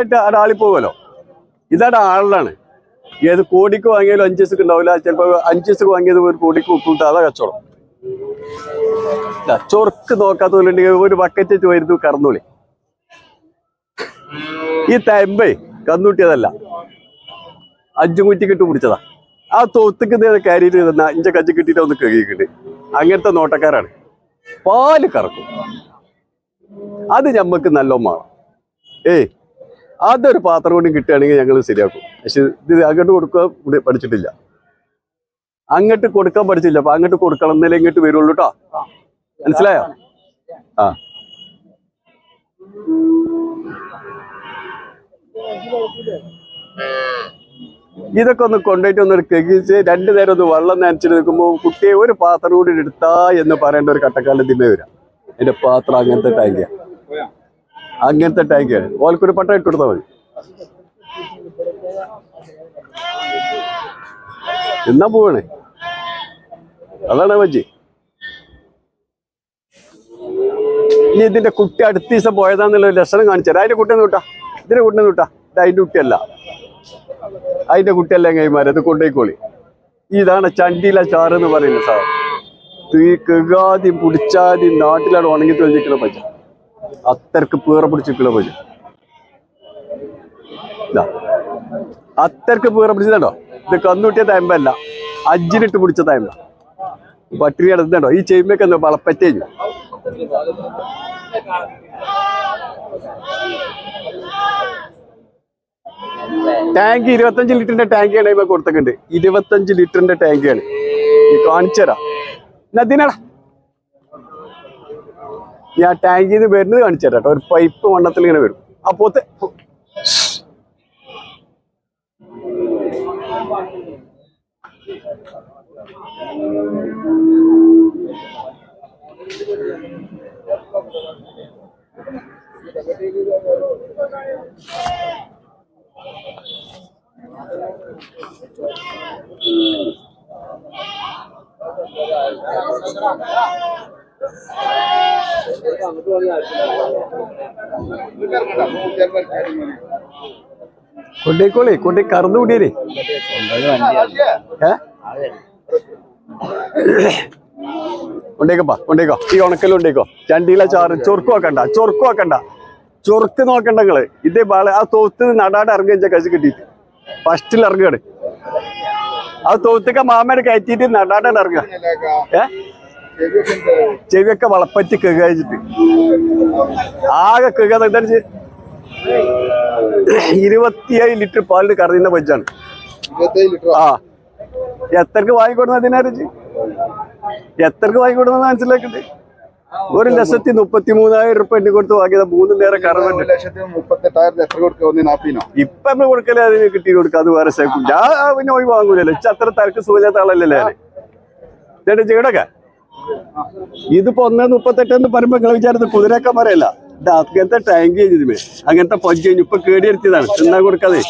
അവിടെ ആളി പോകുമല്ലോ ഇതാണ് ആളിലാണ് ഏത് കോടിക്ക് വാങ്ങിയാലും അഞ്ച് ദിവസക്ക് ഉണ്ടാവില്ല. ചിലപ്പോൾ അഞ്ച് ദിവസക്ക് വാങ്ങിയത് ഒരു കോടിക്ക് വിട്ടിട്ട് അതാ കച്ചവടം. ചൊർക്ക് നോക്കാത്തവരുണ്ടെങ്കിൽ ഒരു ബക്കറ്റ് വരുന്നു കറന്നോളി ഈ തെമ്പേ കന്നുട്ടിയതല്ല. അഞ്ചു കുറ്റി ഇട്ട് പിടിച്ചതാ. ആ തൊത്തുക്ക് കയറിയിട്ട് തന്ന അഞ്ച കഞ്ചി കിട്ടിയിട്ട് ഒന്ന് കഴുകിയിട്ടുണ്ട്. അങ്ങനത്തെ നോട്ടക്കാരാണ്. പാൽ കറക്കും. അത് ഞമ്മക്ക് നല്ലോണം ഏയ് അതൊരു പാത്രം കൊണ്ട് കിട്ടുകയാണെങ്കിൽ ഞങ്ങൾ ശരിയാക്കും. പക്ഷെ ഇത് അങ്ങോട്ട് കൊടുക്കാൻ പഠിച്ചിട്ടില്ല. അങ്ങോട്ട് കൊടുക്കാൻ പഠിച്ചില്ല. അപ്പൊ അങ്ങോട്ട് കൊടുക്കണം എന്നല്ലേ ഇങ്ങോട്ട് വരുള്ളൂ കേട്ടോ മനസ്സിലായോ? ആ. ഇതൊക്കെ ഒന്ന് കൊണ്ടുപോയിട്ട് ഒന്ന് കെകിച്ച് രണ്ടു നേരം ഒന്ന് വെള്ളം നനച്ചിട്ട് നിൽക്കുമ്പോൾ കുട്ടിയെ ഒരു പാത്രം കൂടി എടുത്താ എന്ന് പറയേണ്ട ഒരു കട്ടക്കാലം തിന്നെ വരാം. എന്റെ പാത്രം അങ്ങനത്തെ ടാങ്കിയാ അങ്ങനത്തെ ടാങ്കാണ് ഓൽക്കൊരു പട്ട ഇട്ട് കൊടുത്താൽ മതി. എന്നാ പോവാണ്. അതാണ് മജ്ജി. ഇനി ഇതിന്റെ കുട്ടി അടുത്ത ദിവസം പോയതാന്നുള്ള ലക്ഷണം കാണിച്ചത് അതിന്റെ കുട്ടി വിട്ടാ. ഇതിന്റെ കുട്ടി വിട്ടാ. ഇത് അതിന്റെ കുട്ടിയല്ല. അതിന്റെ കുട്ടിയല്ല കൈമാറി അത് കൊണ്ടേക്കോളി ഇതാണ് ചണ്ടിയില ചാറ് എന്ന് പറയുന്നത് സാർ തീ കെകാതി പുടിച്ചാതി നാട്ടിലാണ് ഉണങ്ങി തെളിഞ്ഞിക്കണ പച്ച അത്തരക്ക് പീറ പിടിച്ചിട്ടുള്ള പോലെ ഇതാ. അത്തരക്ക് പീറ പിടിച്ചതോ ഇത് കന്നുട്ടിയ തയമ്പല്ല അജ്ജിലിട്ട് പിടിച്ച തയമ്പ പട്ടിണി കിടന്നുണ്ടോ ഈ ചെയ്യുമ്പൊക്കെ എന്തോ വളപ്പറ്റേഞ്ഞു ടാങ്ക് ഇരുപത്തഞ്ച് ലിറ്ററിന്റെ ടാങ്കിയാണ് ഇവ കൊടുത്തിട്ടുണ്ട്. ഇരുപത്തഞ്ച് ലിറ്ററിന്റെ ടാങ്കിയാണ് ഈ കാണിച്ചരാ നദിനടാ ഞാൻ ടാങ്കിൽ നിന്ന് വരുന്നത് കാണിച്ചു ഒരു പൈപ്പ് വണ്ണത്തിൽ ഇങ്ങനെ വരും. അപ്പോത്തെ കൊണ്ടേക്കോളേ കൊണ്ടേ കറന്നു കൂടിയേ ഏ? കൊണ്ടേക്കപ്പാ കൊണ്ടേക്കോ ഈ ഉണക്കൽ കൊണ്ടേക്കോ ചണ്ടിയില ചാറ് ചൊറുക്കു വെക്കണ്ട ചൊറുക്കു വെക്കണ്ട ചൊറുക്ക് നോക്കണ്ട നിങ്ങൾ. ഇതേ ബാള ആ തോത്ത് നടാട് ഇറങ്ങി വെച്ചാൽ കഴിച്ച് കിട്ടിയിട്ട്. ഫസ്റ്റിൽ ഇറങ്ങുകയാണ് ആ തോത്തൊക്കെ മാമനെ കയറ്റിയിട്ട് നടാടാണ് ഇറങ്ങുക. ഏ? ചെവിയൊക്കെ വളപ്പറ്റി കഴിച്ചിട്ട്. ആകെ ചെയ്യ- ഇരുപത്തിയേഴ് ലിറ്റർ പാലിന് കറങ്ങുന്ന പഞ്ചാണ് ആ. എത്രക്ക് വാങ്ങിക്കൊടുന്ന അതിനറിച്ച് എത്രക്ക് വാങ്ങിക്കൊടുന്ന മനസ്സിലാക്കിട്ട് ഒരു ലക്ഷത്തി മുപ്പത്തി മൂന്നായിരം റുപ്യ എണ്ണി കൊടുത്ത് വാങ്ങിയത്. മൂന്ന് നേരം കറവുണ്ട് ഇപ്പൊ നമ്മൾ കൊടുക്കലേ അതിന് കിട്ടി കൊടുക്കുക അത് വേറെ സേക്കും ഞാൻ പിന്നെ ഒഴിവാങ്ങൂലല്ലോ. ഇച്ച അത്ര തിരക്ക് സുഖമില്ലാത്ത ആളല്ലല്ലേ ചേട്ടാ ചേടൊക്കെ ഇതിപ്പോ ഒന്നേ മുപ്പത്തെട്ട് എന്ന് പറയുമ്പോ നിങ്ങൾ വിചാരിച്ചത് കുതിരയൊക്കെ പറയല്ല അങ്ങനത്തെ ടാങ്ക് കഴിഞ്ഞതുമേ അങ്ങനത്തെ പഞ്ച് കഴിഞ്ഞു ഇപ്പൊ കേടിയിരുത്തിയതാണ് തിന്നാൻ കൊടുക്കാതെ?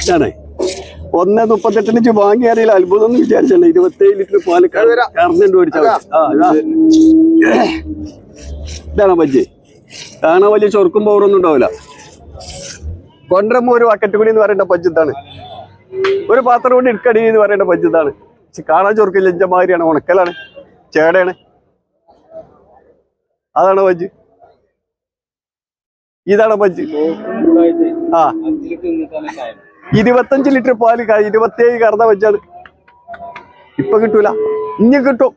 ഇതാണേ. ഒന്നേ മുപ്പത്തെട്ടിന് ഇഞ്ച് വാങ്ങി അറിയില്ല അത്ഭുതം എന്ന് വിചാരിച്ചല്ലേ. ഇരുപത്തേഴ് ലിറ്റർ പാൽ കറന്നിട്ട് മേടിച്ചാൽ ഇതാ. ഇതാണ് കാണാൻ വലിയ ചൊറുക്കും പൗറൊന്നും ഉണ്ടാവില്ല. കൊണ്ടുവരുമ്പോ ഒരു വക്കറ്റ് കുടി എന്ന് പറയേണ്ട പഞ്ചത്താണ് ഒരു പാത്രം കൊണ്ട് ഇടുക്കടി എന്ന് പറയേണ്ട പഞ്ചത്താണ് കാണാൻ ചൊറുക്കില്ല ഇഞ്ച മാതിരിയാണ് ഉണക്കലാണ് ചേടയാണ്. അതാണ് പഞ്ച്. ഇതാണ് പഞ്ച്. ആ. ഇരുപത്തഞ്ച് ലിറ്റർ പാൽ ഇരുപത്തിയേഴ് കറന്ന പഞ്ചാണ്. ഇപ്പൊ കിട്ടൂല. ഇനി കിട്ടും.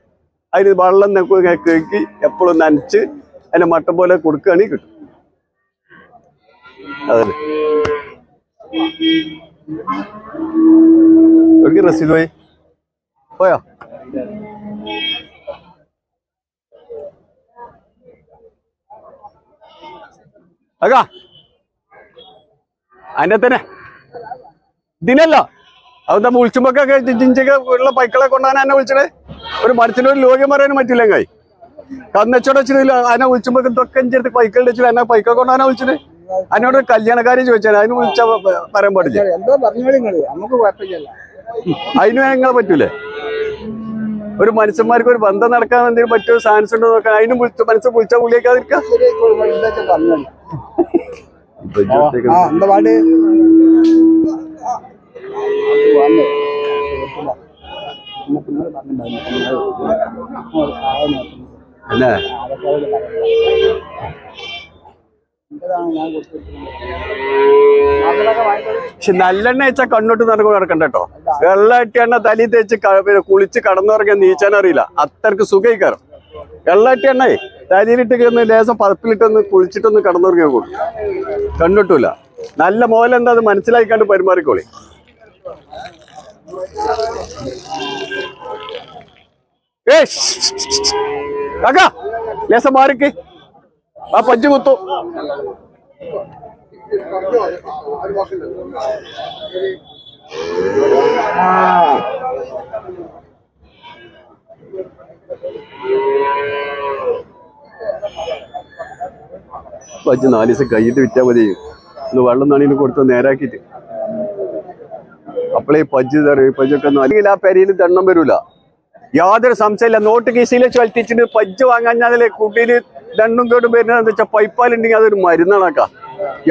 അതിന് വെള്ളം കേക്ക് എപ്പോഴും നനച്ച് അതിന്റെ മട്ടം പോലെ കൊടുക്കുകയാണെങ്കിൽ കിട്ടും. അതന്നെ എവിടേക്ക് റസീദ് പോയി പോയോ? അകാ അതിന്റെ തന്നെ ഇതിനല്ല. അതെന്താ വിളിച്ചുമ്പോഴൊക്കെ ജിഞ്ചൊക്കെ പൈക്കളെ കൊണ്ടാണ് എന്നെ വിളിച്ചത്? ഒരു മരത്തിന്റെ ഒരു ലോകം പറയാനും പറ്റില്ല കൈ കന്നച്ചോടെ വെച്ചിട്ടില്ല അതിനെ വിളിച്ചുമ്പോ ഇതൊക്കെ ചെറുത്ത് പൈക്കളുടെ വെച്ചിട്ട് എന്നെ പൈക്കളെ കൊണ്ടാണ് വിളിച്ചത്? അതിനോട് കല്യാണക്കാരി ചോദിച്ചാൽ അതിന് വിളിച്ച പറയാൻ പാടില്ല? എന്തോ പറഞ്ഞോളി നിങ്ങൾ നമുക്ക് കുഴപ്പമില്ല അതിന് ഞങ്ങളെ പറ്റൂലേ? ഒരു മനുഷ്യന്മാർക്ക് ഒരു ബന്ധം നടക്കാൻ എന്തെങ്കിലും പറ്റുമോ സാൻസ് ഉണ്ടോ നോക്കാൻ? അതിനും വിളിച്ചു മനസ്സ് വിളിച്ചാൽ വിളിയേക്കാതിരിക്കാം അല്ലേ? പക്ഷെ നല്ലെണ്ണ വെച്ചാൽ കണ്ണോട്ട് നടക്കും നടക്കണ്ട കേട്ടോ. എണ്ണ തലി തേച്ച് പിന്നെ കുളിച്ച് കടന്നുറങ്ങിയ നീച്ചാനറിയില്ല. അത്രയ്ക്ക് സുഖയിക്കാരം വെള്ളാട്ടി എണ്ണേ തലയിലിട്ട് ഒന്ന് ലേസം പതപ്പിലിട്ടൊന്ന് കുളിച്ചിട്ടൊന്ന് കടന്നുറങ്ങിയ കൂടും കണ്ടിട്ടില്ല നല്ല മോലെന്താ അത് മനസ്സിലാക്കിക്കാണ്ട് പെരുമാറിക്കോളി. ഏ കാക്കാ ലേസം മാറിക്ക്. ആ പഞ്ച് കുത്തു. പഞ്ച് നാല് ദിവസം കഴിഞ്ഞിട്ട് വിറ്റാൽ മതി. ഒന്ന് വെള്ളം നണീന് കൊടുത്ത് നേരാക്കിയിട്ട്. അപ്പളേ പജ്ജ് തരും പജ്ജൊക്കെ അല്ലെങ്കിൽ ആ പെരയിൽ ദണ്ണം വരൂല. യാതൊരു സംശയമില്ല നോട്ട് കീശയിൽ ചൊൽത്തിച്ചിട്ട് പജ്ജ് വാങ്ങാഞ്ഞാലേ കുട്ടിയിൽ ദണ്ണും കേടും വരുന്നത് എന്താ വെച്ചാൽ പൈപ്പാലുണ്ടെങ്കിൽ അതൊരു മരുന്നാണാക്കാ.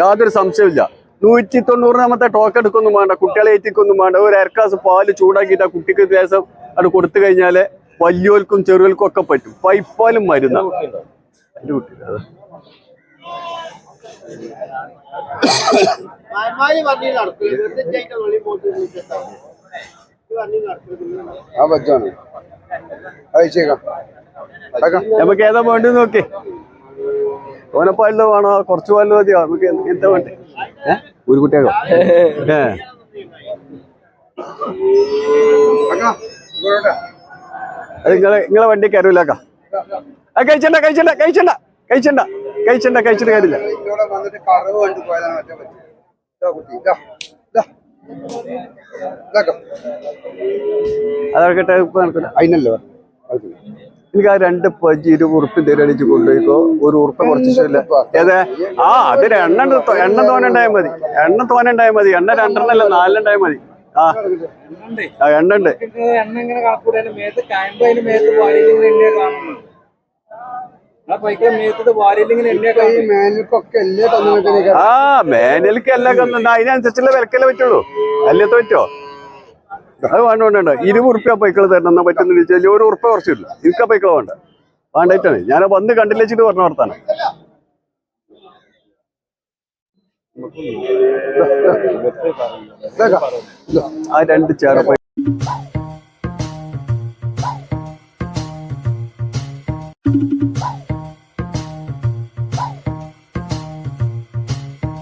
യാതൊരു സംശയമില്ല നൂറ്റി തൊണ്ണൂറിനാമത്തെ ടോക്ക് എടുക്കൊന്നും വേണ്ട കുട്ടികളെ ഏറ്റിക്കൊന്നും വേണ്ട. ഒരു അരക്കാസ് പാൽ ചൂടാക്കിയിട്ട് ആ കുട്ടിക്ക് ദേശം അത് കൊടുത്തു കഴിഞ്ഞാൽ വലിയോൽക്കും ചെറുകൾക്കും ഒക്കെ പറ്റും. പൈപ്പാലും മരുന്ന. ആ പറ്റാണ് അയച്ചേക്കാം. നമുക്ക് ഏതാ വേണ്ടി നോക്കി. ഓനപ്പാലിലോ വേണോ? കുറച്ച് പാലിലോ മതിയോ? നമുക്ക് എന്ത് വേണ്ടേ? ഏ? ഒരു കുട്ടിയാകോ ഏ. അത് നിങ്ങളെ നിങ്ങളെ വണ്ടി കയറൂലാക്ക ആ കഴിച്ചണ്ട കഴിച്ചണ്ട കഴിച്ചണ്ട കഴിച്ചണ്ട കഴിച്ചണ്ട കഴിച്ചിട്ട് കാര്യമില്ല. അതൊക്കെ ഇപ്പൊ നടക്കില്ല അതിനല്ലോ എനിക്ക് ആ രണ്ട് പഞ്ച് ഇരുപത് ഉറുപ്പ് തരടിച്ച് കൊണ്ടുപോയിക്കോ ഒരു ഉറുപ്പ് കുറച്ച് ഇഷ്ടമില്ല ഏതേ? ആ അതിന് എണ്ണ എണ്ണ തോനുണ്ടായാൽ മതി. എണ്ണ തോനുണ്ടായാൽ മതി. എണ്ണ രണ്ടെണ്ണല്ല നാലെണ്ണായാൽ മതി. ആ. എണ്ണ ഉണ്ട്. ആ മേനൽക്ക് എല്ലാം അതിനനുസരിച്ചുള്ള വിലക്കല്ലേ പറ്റുള്ളൂ. അല്ലേ പറ്റോ അത് വേണ്ട വേണ്ട ഇരുപത് ഉറുപ്പ്യ പൈക്കൾ തരണം എന്നാ പറ്റുന്ന ചോദിച്ചാൽ ഒരു ഉറുപ്പ കുറച്ചില്ല. എനിക്ക് പൈക്കൾ വേണ്ട. വേണ്ടായിട്ടാണ് ഞാൻ വന്ന് കണ്ടില്ല വെച്ചിട്ട് പറഞ്ഞ വർത്താനം. ആ രണ്ട് ചേർപ്പ